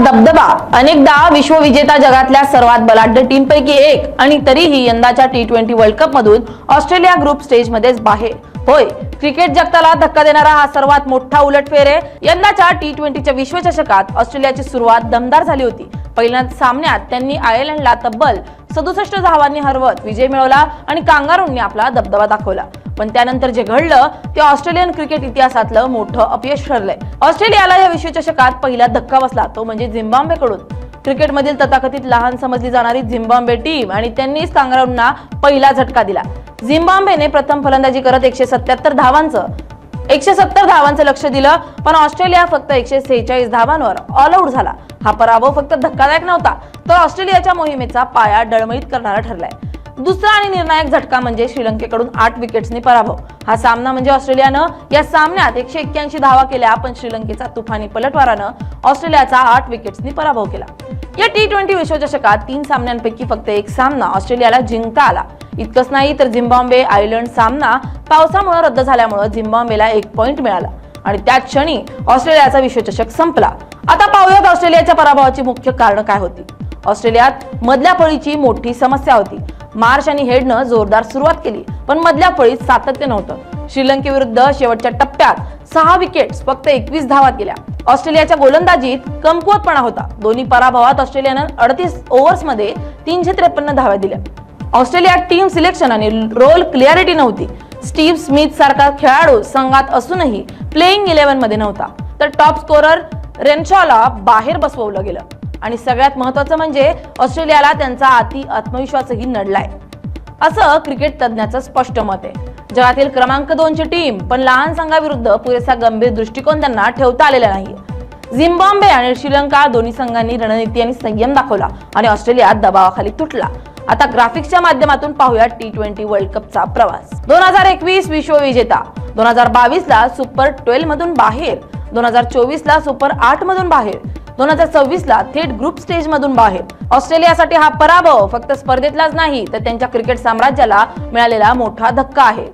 दबदबा. अनेकदा विश्वविजेता जगातल्या सर्वात बलाढ्य टीमपैकी एक आणि तरीही यंदाच्या टी ट्वेंटी वर्ल्ड कप मधून ऑस्ट्रेलिया ग्रुप स्टेज मध्येच बाहेर. होय क्रिकेट जगताला धक्का देणारा हा सर्वात मोठा उलटफेर आहे. यंदाच्या टी ट्वेंटीच्या विश्वचषकात ऑस्ट्रेलियाची सुरुवात दमदार झाली होती. पहिल्या सामन्यात त्यांनी आयर्लंडला तब्बल सदुसष्ट धावांनी हरवत विजय मिळवला आणि कांगारूंनी आपला दबदबा दाखवला. पण त्यानंतर जे घडलं ते ऑस्ट्रेलियन क्रिकेट इतिहासातलं मोठं अपयश ठरलंय. ऑस्ट्रेलियाला या विश्वचषकात पहिला धक्का बसला तो म्हणजे झिम्बाब्वेकडून. क्रिकेटमधील तथाकथित लहान समजली जाणारी झिम्बाब्वे टीम आणि त्यांनीच कांगारूंना पहिला झटका दिला. झिम्बाब्वेने प्रथम फलंदाजी करत एकशे सत्याहत्तर धावांचं एकशे सत्तर धावांचं लक्ष दिलं पण ऑस्ट्रेलिया फक्त एकशे सेहेचाळीस धावांवर ऑल आऊट झाला. हा पराभव फक्त धक्कादायक नव्हता तर ऑस्ट्रेलियाच्या मोहिमेचा पाया डळमळीत करणारा ठरलाय. दुसरा आणि निर्णायक झटका म्हणजे श्रीलंकेकडून आठ विकेट्सनी पराभव. हा सामना म्हणजे ऑस्ट्रेलियानं या सामन्यात एकशे एक्क्याऐंशी धावा केल्या पण श्रीलंकेचा तुफानी पलटवारानं ऑस्ट्रेलियाचा आठ विकेट्सनी पराभव केला. या टी ट्वेंटी विश्वचषकात तीन सामन्यांपैकी फक्त एक सामना ऑस्ट्रेलियाला जिंकता आला. इतकंच नाही तर झिम्बाब्वे आयर्लंड सामना पावसामुळे रद्द झाल्यामुळे झिम्बाब्वेला एक पॉइंट मिळाला. आणि त्याच क्षणी ऑस्ट्रेलियाचा विश्वचषक संपला. आता पाहूयात ऑस्ट्रेलियाच्या पराभवाची मुख्य कारण काय होती. ऑस्ट्रेलियात मधल्या फळीची मोठी समस्या होती. मार्श आणि हेडनं जोरदार सुरुवात केली पण मधल्या फळीत सातत्य नव्हतं. श्रीलंकेविरुद्ध शेवटच्या टप्प्यात सहा विकेट्स फक्त एकवीस धावात गेल्या ऑस्ट्रेलियाच्या गोलंदाजीत कमकुवतपणा होता. दोन्ही पराभवात ऑस्ट्रेलियानं अडतीस ओव्हर्समध्ये तीनशे त्रेपन्न धाव्या दिल्या. ऑस्ट्रेलियात टीम सिलेक्शन आणि रोल क्लिअरिटी नव्हती. स्टीव्ह स्मिथ सारखा खेळाडू संघात असूनही प्लेइंग इलेव्हनमध्ये नव्हता. तर टॉप स्कोरर रेनशॉला बाहेर बसवलं गेलं. आणि सगळ्यात महत्वाचं म्हणजे ऑस्ट्रेलियाला त्यांचा अति आत्मविश्वासही नडलाय. असं क्रिकेट तज्ज्ञाचं स्पष्ट मत आहे. जगातील क्रमांक दोनची टीम पण लहान संघाविरुद्ध पुरेसा गंभीर दृष्टिकोन त्यांना ठेवता आलेला नाही झिम्बाब्वे आणि श्रीलंका दोन्ही संघांनी रणनीती आणि संयम दाखवला आणि ऑस्ट्रेलिया दबावाखाली तुटला. आता ग्राफिक्सच्या माध्यमातून पाहूया टी ट्वेंटी वर्ल्ड कपचा प्रवास. दोन हजार एकवीस विश्वविजेता दोन हजार बावीस ला सुपर ट्वेल्व मधून बाहेर. दोन हजार चोवीस ला सुपर आठ मधून बाहेर. दोन हजार सव्वीस ला थेट ग्रुप स्टेज मधून बाहेर. ऑस्ट्रेलियासाठी हा पराभव फक्त स्पर्धेतलाच नाही तर त्यांच्या क्रिकेट साम्राज्याला मिळालेला मोठा धक्का आहे.